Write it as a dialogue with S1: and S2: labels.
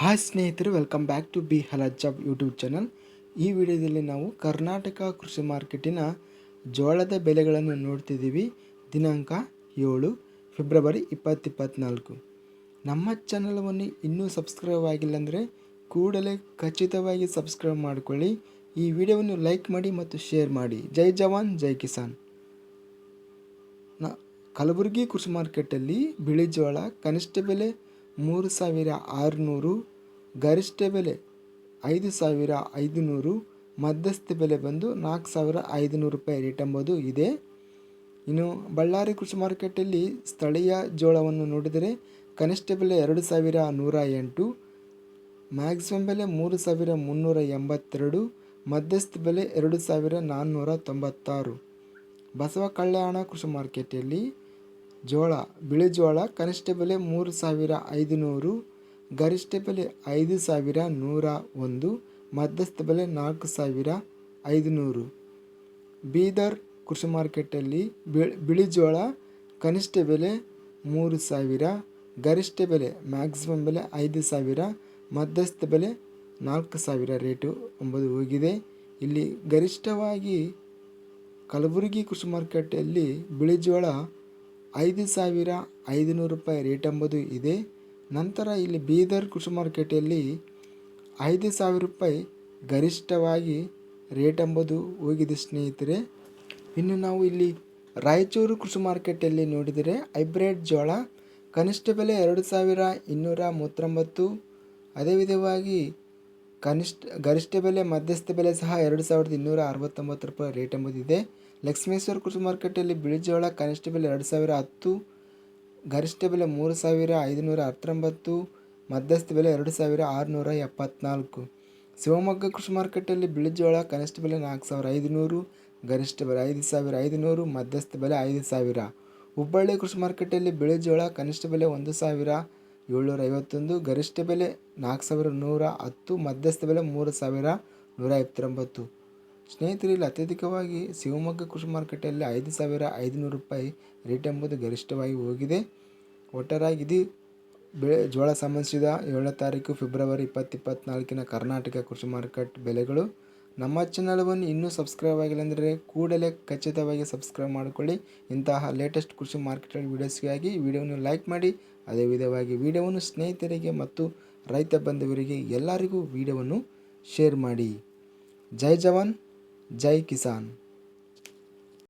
S1: Hi ಸ್ನೇಹಿತರು welcome back to B ಹಲ job YouTube channel ಈ ವಿಡಿಯೋದಲ್ಲಿ ನಾವು ಕರ್ನಾಟಕ ಕೃಷಿ ಮಾರ್ಕೆಟಿನ ಜೋಳದ ಬೆಲೆಗಳನ್ನು ನೋಡ್ತಿದ್ದೀವಿ. ದಿನಾಂಕ ಏಳು, ಫೆಬ್ರವರಿ ಇಪ್ಪತ್ತಿಪ್ಪತ್ನಾಲ್ಕು ನಮ್ಮ ಚಾನಲವನ್ನು ಇನ್ನೂ ಸಬ್ಸ್ಕ್ರೈಬ್ ಆಗಿಲ್ಲ ಅಂದರೆ ಕೂಡಲೇ ಖಚಿತವಾಗಿ ಸಬ್ಸ್ಕ್ರೈಬ್ ಮಾಡಿಕೊಳ್ಳಿ. ಈ ವಿಡಿಯೋವನ್ನು ಲೈಕ್ ಮಾಡಿ ಮತ್ತು ಶೇರ್ ಮಾಡಿ. ಜೈ ಜವಾನ್, ಜೈ ಕಿಸಾನ್. ನ, ಕಲಬುರಗಿ ಕೃಷಿ ಮಾರ್ಕೆಟಲ್ಲಿ ಬಿಳಿ ಜೋಳ, ಕನಿಷ್ಠ ಬೆಲೆ ಮೂರು ಸಾವಿರ ಆರುನೂರು ಗರಿಷ್ಠ ಬೆಲೆ, ಐದು ಸಾವಿರ ಐದುನೂರು ಮಧ್ಯಸ್ಥ ಬೆಲೆ ಬಂದು ನಾಲ್ಕು ಸಾವಿರ ಐದುನೂರು ರೂಪಾಯಿ ರೇಟ್ ಎಂಬುದು ಇದೆ. ಇನ್ನು ಬಳ್ಳಾರಿ ಕೃಷಿ ಮಾರ್ಕೆಟಲ್ಲಿ ಸ್ಥಳೀಯ ಜೋಳವನ್ನು ನೋಡಿದರೆ ಕನಿಷ್ಠ ಬೆಲೆ ಎರಡು ಸಾವಿರ ನೂರ ಎಂಟು, ಮ್ಯಾಕ್ಸಿಮಮ್ ಬೆಲೆ ಮೂರು ಸಾವಿರ ಮುನ್ನೂರ ಎಂಬತ್ತೆರಡು, ಮಧ್ಯಸ್ಥ ಬೆಲೆ ಎರಡು ಸಾವಿರ ನಾನ್ನೂರ ತೊಂಬತ್ತಾರು. ಬಸವ ಕಲ್ಯಾಣ ಕೃಷಿ ಮಾರ್ಕೆಟಲ್ಲಿ ಜೋಳ, ಬಿಳಿ ಜೋಳ, ಕನಿಷ್ಠ ಬೆಲೆ ಮೂರು ಸಾವಿರ ಐದುನೂರು, ಗರಿಷ್ಠ ಬೆಲೆ ಐದು ಸಾವಿರ ನೂರ ಒಂದು, ಮಧ್ಯಸ್ಥ ಬೆಲೆ ನಾಲ್ಕು ಸಾವಿರ ಐದುನೂರು. ಬೀದರ್ ಕೃಷಿ ಮಾರ್ಕೆಟಲ್ಲಿ ಬಿಳಿ ಜೋಳ, ಕನಿಷ್ಠ ಬೆಲೆ ಮೂರು ಸಾವಿರ, ಗರಿಷ್ಠ ಬೆಲೆ ಮ್ಯಾಕ್ಸಿಮಮ್ ಬೆಲೆ ಐದು ಸಾವಿರ, ಮಧ್ಯಸ್ಥ ಬೆಲೆ ನಾಲ್ಕು ಸಾವಿರ ರೇಟು ಎಂಬುದು ಹೋಗಿದೆ. ಇಲ್ಲಿ ಗರಿಷ್ಠವಾಗಿ ಕಲಬುರಗಿ ಕೃಷಿ ಮಾರ್ಕೆಟಲ್ಲಿ ಬಿಳಿ ಜೋಳ ಐದು ಸಾವಿರ ಐದುನೂರು ರೂಪಾಯಿ ರೇಟ್ ಎಂಬುದು ಇದೆ. ನಂತರ ಇಲ್ಲಿ ಬೀದರ್ ಕೃಷಿ ಮಾರ್ಕೆಟಲ್ಲಿ ಐದು ಸಾವಿರ ರೂಪಾಯಿ ಗರಿಷ್ಠವಾಗಿ ರೇಟ್ ಎಂಬುದು ಹೋಗಿದೆ ಸ್ನೇಹಿತರೆ. ಇನ್ನು ನಾವು ಇಲ್ಲಿ ರಾಯಚೂರು ಕೃಷಿ ಮಾರ್ಕೆಟಲ್ಲಿ ನೋಡಿದರೆ ಹೈಬ್ರಿಡ್ ಜೋಳ ಕನಿಷ್ಠ ಬೆಲೆ ಎರಡು ಸಾವಿರ ಇನ್ನೂರ ಮೂವತ್ತೊಂಬತ್ತು. ಅದೇ ವಿಧವಾಗಿ ಕನಿಷ್ಠ ಗರಿಷ್ಠ ಬೆಲೆ ಮಧ್ಯಸ್ಥ ಬೆಲೆ ಸಹ ಎರಡು ಸಾವಿರದ ಇನ್ನೂರ ಅರವತ್ತೊಂಬತ್ತು ರೂಪಾಯಿ ರೇಟ್ ಎಂಬುದಿದೆ. ಲಕ್ಷ್ಮೇಶ್ವರ ಕೃಷಿ ಮಾರ್ಕೆಟಲ್ಲಿ ಬಿಳಿಜೋಳ ಕನಿಷ್ಠ ಬೆಲೆ ಎರಡು ಸಾವಿರ ಹತ್ತು, ಗರಿಷ್ಠ ಬೆಲೆ ಮೂರು ಸಾವಿರ ಐದುನೂರ ಹತ್ತೊಂಬತ್ತು, ಮಧ್ಯಸ್ಥ ಬೆಲೆ ಎರಡು ಸಾವಿರ ಆರುನೂರ ಎಪ್ಪತ್ನಾಲ್ಕು. ಶಿವಮೊಗ್ಗ ಕೃಷಿ ಮಾರ್ಕೆಟಲ್ಲಿ ಬಿಳಿಜೋಳ ಕನಿಷ್ಠ ಬೆಲೆ ನಾಲ್ಕು ಸಾವಿರ ಐದುನೂರು, ಗರಿಷ್ಠ ಬೆಲೆ ಐದು ಸಾವಿರ ಐದುನೂರು, ಮಧ್ಯಸ್ಥ ಬೆಲೆ ಐದು ಸಾವಿರ. ಹುಬ್ಬಳ್ಳಿ ಕೃಷಿ ಮಾರ್ಕೆಟಲ್ಲಿ ಬಿಳಿಜೋಳ ಕನಿಷ್ಠ ಬೆಲೆ ಒಂದು ಸಾವಿರ ಏಳ್ನೂರ ಐವತ್ತೊಂದು, ಗರಿಷ್ಠ ಬೆಲೆ ನಾಲ್ಕು ಸಾವಿರ ನೂರ ಹತ್ತು, ಮಧ್ಯಸ್ಥ ಬೆಲೆ ಮೂರು ಸಾವಿರ ನೂರ ಎಪ್ಪತ್ತೊಂಬತ್ತು. ಸ್ನೇಹಿತರು ಇಲ್ಲಿ ಅತ್ಯಧಿಕವಾಗಿ ಶಿವಮೊಗ್ಗ ಕೃಷಿ ಮಾರುಕಟ್ಟೆಯಲ್ಲಿ ಐದು ಸಾವಿರ ಐದುನೂರು ರೂಪಾಯಿ ರೇಟ್ ಎಂಬುದು ಗರಿಷ್ಠವಾಗಿ ಹೋಗಿದೆ. ಒಟ್ಟಾರಾಗಿ ಇದು ಬೆಳೆ ಜೋಳ ಸಂಬಂಧಿಸಿದ ಏಳನೇ ತಾರೀಕು ಫೆಬ್ರವರಿ ಇಪ್ಪತ್ತಿಪ್ಪತ್ನಾಲ್ಕಿನ ಕರ್ನಾಟಕ ಕೃಷಿ ಮಾರುಕಟ್ಟೆ ಬೆಲೆಗಳು. ನಮ್ಮ ಚಾನಲವನ್ನು ಇನ್ನೂ ಸಬ್ಸ್ಕ್ರೈಬ್ ಆಗಿಲ್ಲ ಅಂದರೆ ಕೂಡಲೇ ಖಚಿತವಾಗಿ ಸಬ್ಸ್ಕ್ರೈಬ್ ಮಾಡಿಕೊಳ್ಳಿ. ಇಂತಹ ಲೇಟೆಸ್ಟ್ ಕೃಷಿ ಮಾರ್ಕೆಟ್ ವೀಡಿಯೋಸ್ಗಾಗಿ ವಿಡಿಯೋವನ್ನು ಲೈಕ್ ಮಾಡಿ. ಅದೇ ವಿಧವಾಗಿ ವಿಡಿಯೋವನ್ನು ಸ್ನೇಹಿತರಿಗೆ ಮತ್ತು ರೈತ ಬಂಧುವರಿಗೆ ಎಲ್ಲರಿಗೂ ವಿಡಿಯೋವನ್ನು ಶೇರ್ ಮಾಡಿ. ಜೈ ಜವಾನ್. ಜೈ ಕಿಸಾನ್